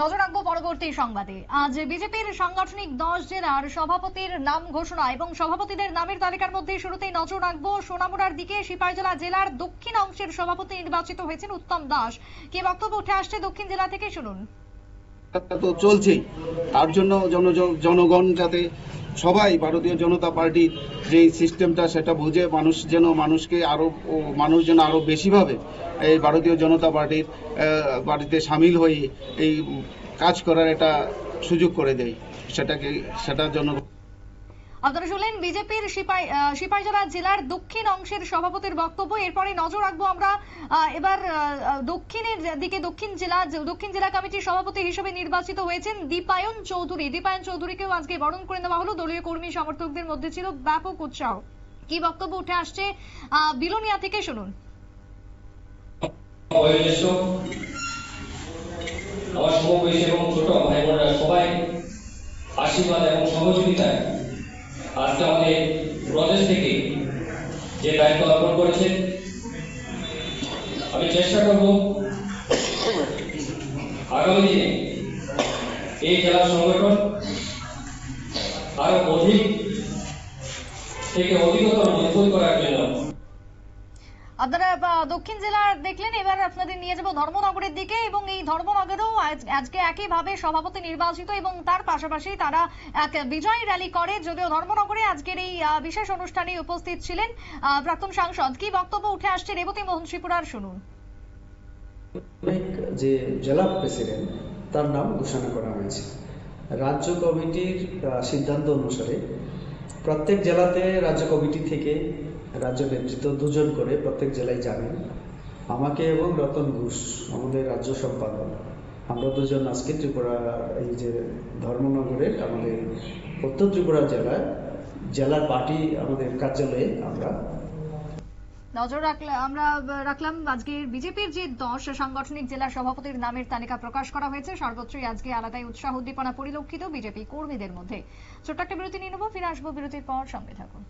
নজর রাখব পরবর্তী সংবাদে। আজ বিজেপির সাংগঠনিক দশ জেলার সভাপতির নাম ঘোষণা এবং সভাপতিদের নামের তালিকার মধ্যে শুরুতেই নজর রাখব সোনামুড়ার দিকে। সিপাহীজলা জেলার দক্ষিণ অংশের সভাপতি নির্বাচিত হয়েছেন উত্তম দাস। কি বক্তব্য উঠে আসছে দক্ষিণ জেলা থেকে শুনুন। তো চলছেই। তার জন্য জনগণ যাতে সবাই, ভারতীয় জনতা পার্টির যে সিস্টেমটা সেটা বুঝে মানুষ যেন মানুষকে আরও মানুষ যেন আরও বেশিভাবে এই ভারতীয় জনতা পার্টির বাড়িতে পার্টিতে সামিল হয়ে এই কাজ করার একটা সুযোগ করে দেয়। সেটাকে, সেটার জন্য আপনারা শুনলেন বিজেপির সিপাই সিপাহীজলা জেলার দক্ষিণ অংশের সভাপতির বক্তব্য। এরপরে নজর রাখব আমরা এবার দক্ষিণের দিকে দক্ষিণ জেলা দক্ষিণ জেলা কমিটির সভাপতি হিসেবে নির্বাচিত হয়েছেন দীপায়ন চৌধুরী। দীপায়ন চৌধুরীকেও আজকে বরণ করে নেওয়া হলো। দলীয় কর্মী সমর্থকদের মধ্যে ছিল ব্যাপক উৎসাহ। কি বক্তব্য উঠে আসছে বিলোনিয়া থেকে শুনুন। আমার সমবয়সী এবং ছোট ভাই বোনেরা সবাই আশীর্বাদ এবং সহযোগিতায় আজকে আমাদের প্রদেশ থেকে, যে দায়িত্ব অর্পণ করেছেন আমি চেষ্টা করব আগামী দিনে এই জেলার সংগঠন আরও অধিক থেকে অধিকতর মজবুত করার জন্য দক্ষিণ জেলার দেখলেন, এবার আপনাদের নিয়ে যাব ধর্মনগরের দিকে এবং এই ধর্মনগরেও আজ- আজকে একইভাবে সভাপতি নির্বাচিত এবং তার পাশাপাশি তারা এক বিজয় র্যালি করে। যদিও ধর্মনগরে আজকের এই বিশেষ অনুষ্ঠানে উপস্থিত ছিলেন প্রাক্তন সাংসদ। কি বক্তব্য উঠে আসছে রেবতী মোহন ত্রিপুরার শুনুন যে জেলা প্রেসিডেন্ট, তার নাম ঘোষণা করা হয়েছে। রাজ্য কমিটির সিদ্ধান্ত অনুসারে প্রত্যেক জেলাতে রাজ্য কমিটি থেকে রাজ্য নেতৃত্ব দুজন করে প্রত্যেক জেলায় যাবেন। আমাকে এবং রতন ঘোষ, আমাদের রাজ্য সম্পাদক। আমরা দুজন আজকে ত্রিপুরা, এই যে ধর্মনগরের আমাদের উত্তর ত্রিপুরা জেলায় জেলার পার্টি আমাদের কার্যালয়ে আমরা নজর রাখলাম আমরা রাখলাম আজকে বিজেপির যে দশ সাংগঠনিক জেলা সভাপতির নামের তালিকা প্রকাশ করা হয়েছে, সর্বত্রই আজকে আলাদাই উৎসাহ উদ্দীপনা পরিলক্ষিত বিজেপি কর্মীদের মধ্যে। ছোট্ট একটা বিরতি নিয়ে নেব, ফিরে আসব বিরতির পর সঙ্গে থাকুন।